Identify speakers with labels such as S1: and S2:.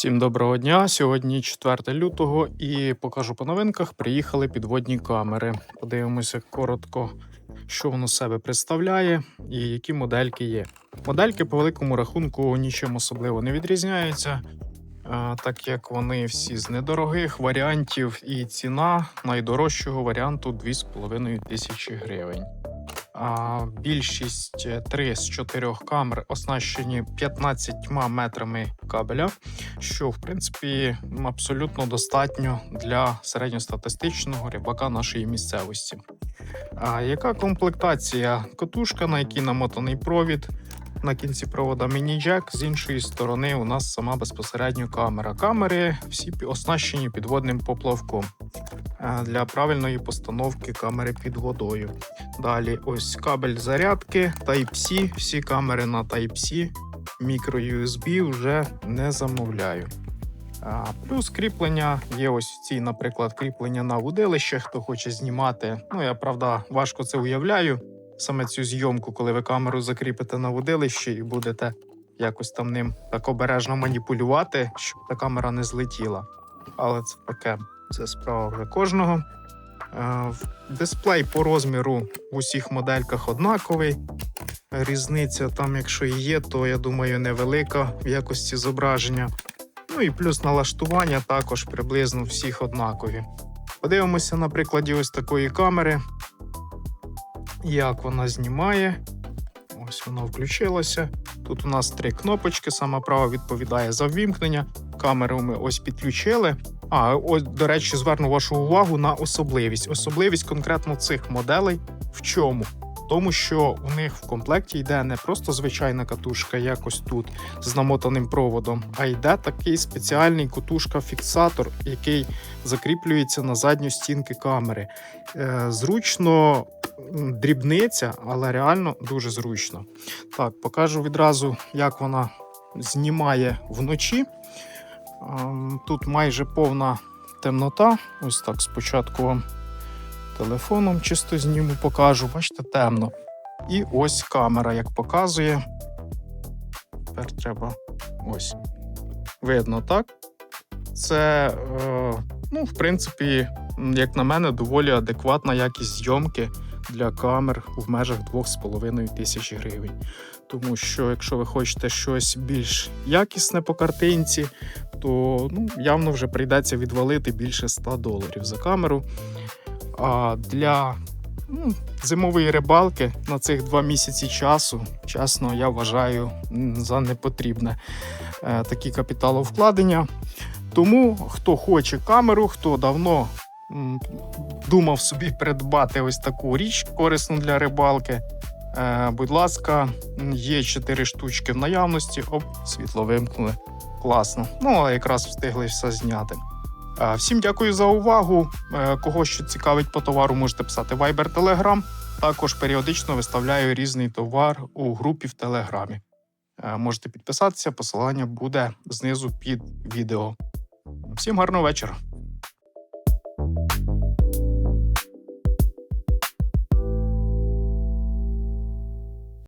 S1: Всім доброго дня. Сьогодні 4 лютого і покажу по новинках. Приїхали підводні камери. Подивимося коротко, що воно себе представляє і які модельки є. Модельки по великому рахунку нічим особливо не відрізняються, так як вони всі з недорогих варіантів, і ціна найдорожчого варіанту 2,5 тисячі гривень. Більшість 3 з 4 камер оснащені 15 метрами кабеля, що в принципі абсолютно достатньо для середньостатистичного рибака нашої місцевості. А яка комплектація? Катушка, на якій намотаний провід. На кінці провода міні-джек, з іншої сторони у нас сама безпосередньо камера. Камери всі оснащені підводним поплавком е, для правильної постановки камери під водою. Далі ось кабель зарядки Type-C, всі камери на Type-C, мікро-USB вже не замовляю. Плюс кріплення є ось ці, наприклад, кріплення на вудилище, хто хоче знімати. Ну, я правда важко це уявляю. Саме цю зйомку, коли ви камеру закріпите на вудилище і будете якось там ним так обережно маніпулювати, щоб та камера не злетіла. Але це таке, це справа вже кожного. Е, Дисплей по розміру в усіх модельках однаковий. Різниця там, якщо і є, то я думаю, невелика в якості зображення. Ну і плюс налаштування також приблизно всіх однакові. Подивимося на прикладі ось такої камери, як вона знімає. Ось вона включилася. Тут у нас три кнопочки. Сама права відповідає за ввімкнення. Камеру ми ось підключили. А ось, до речі, зверну вашу увагу на особливість. Особливість конкретно цих моделей в чому? Тому що у них в комплекті йде не просто звичайна катушка, як ось тут з намотаним проводом, а йде такий спеціальний катушка-фіксатор, який закріплюється на задню стінки камери. Е, зручно дрібниця, але реально дуже зручно. Так, покажу відразу, як вона знімає вночі. Тут майже повна темнота. Ось так спочатку вам телефоном чисто зніму, покажу. Бачите, темно. І ось камера, як показує. Тепер треба ось. Видно, так? Це, е, ну, в принципі, як на мене, доволі адекватна якість зйомки для камер в межах 2,5 тисячі гривень. Тому що, якщо ви хочете щось більш якісне по картинці, то ну, явно вже прийдеться відвалити більше 100 доларів за камеру. А для ну, зимової рибалки на цих два місяці часу, чесно, я вважаю за непотрібне е, такі капіталовкладення. Тому хто хоче камеру, хто давно м, думав собі придбати ось таку річ корисну для рибалки. Е, будь ласка, є 4 штучки в наявності. Оп, світло вимкнули. Класно. Ну, але якраз встигли все зняти. Е, Всім дякую за увагу. Е, Кого що цікавить по товару, можете писати Viber Telegram. Також періодично виставляю різний товар у групі в Телеграмі. Можете підписатися, посилання буде знизу під відео. Всім гарного вечора.